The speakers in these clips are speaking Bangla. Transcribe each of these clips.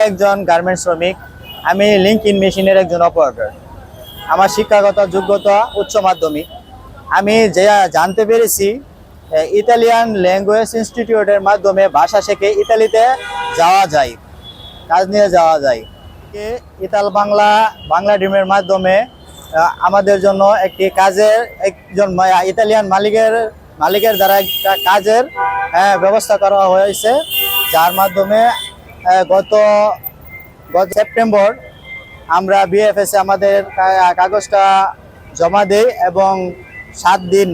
একজন গার্মেন্টস শ্রমিক আমি লিঙ্ক ইন মেশিনের একজন অপারেটর আমার শিক্ষাগত যোগ্যতা উচ্চ মাধ্যমিক। আমি যে জানতে পেরেছি ইতালিয়ান ল্যাঙ্গুয়েজ ইনস্টিটিউটের মাধ্যমে ভাষা শেখে ইতালিতে যাওয়া যায় কাজ নিয়ে যাওয়া যায়। ইতাল বাংলা বাংলা ডিমের মাধ্যমে আমাদের জন্য একটি কাজের একজন ইতালিয়ান মালিকের মালিকের দ্বারা একটা কাজের আহ, ব্যবস্থা করা হয়েছে। যার মাধ্যমে গত গত সেপ্টেম্বর আমরা বিএফএসে আমাদের কাগজটা জমা দিই এবং সাত দিন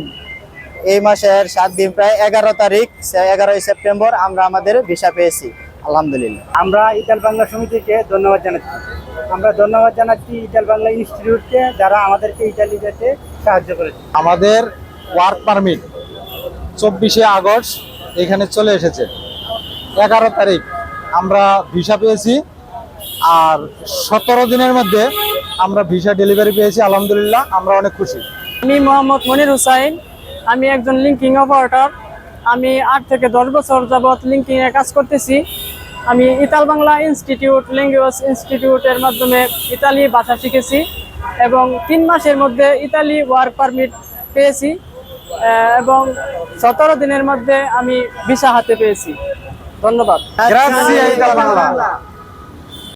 এই মাসের সাত দিন প্রায় এগারো তারিখ এগারোই সেপ্টেম্বর আমরা আমাদের ভিসা পেয়েছি আলহামদুলিল্লাহ। আমরা ইতাল বাংলা সমিতিকে ধন্যবাদ জানাচ্ছি। আমরা ধন্যবাদ জানাচ্ছি ইতাল বাংলা ইনস্টিটিউটকে যারা আমাদেরকে ইতালি যেতে সাহায্য করেছে। আমাদের ওয়ার্ক পারমিট চব্বিশে আগস্ট এখানে চলে এসেছে এগারো তারিখ। আমরা ভিসা পেয়েছি আর সতেরো দিনের মধ্যে আমরা ভিসা ডেলিভারি পেয়েছি, আলহামদুলিল্লাহ, আমরা অনেক খুশি। আমি মোহাম্মদ মনির হুসাইন, আমি একজন লিঙ্কিং অপারেটর আমি আট থেকে দশ বছর যাবৎ লিঙ্কিং এ কাজ করতেছি। আমি ইতাল বাংলা ইনস্টিটিউট, ল্যাঙ্গুয়েজ ইনস্টিটিউটের মাধ্যমে ইতালি ভাষা শিখেছি এবং তিন মাসের মধ্যে ইতালি ওয়ার্ক পারমিট পেয়েছি। এবং সতেরো দিনের মধ্যে আমি ভিসা হাতে পেয়েছি। ধন্যবাদ।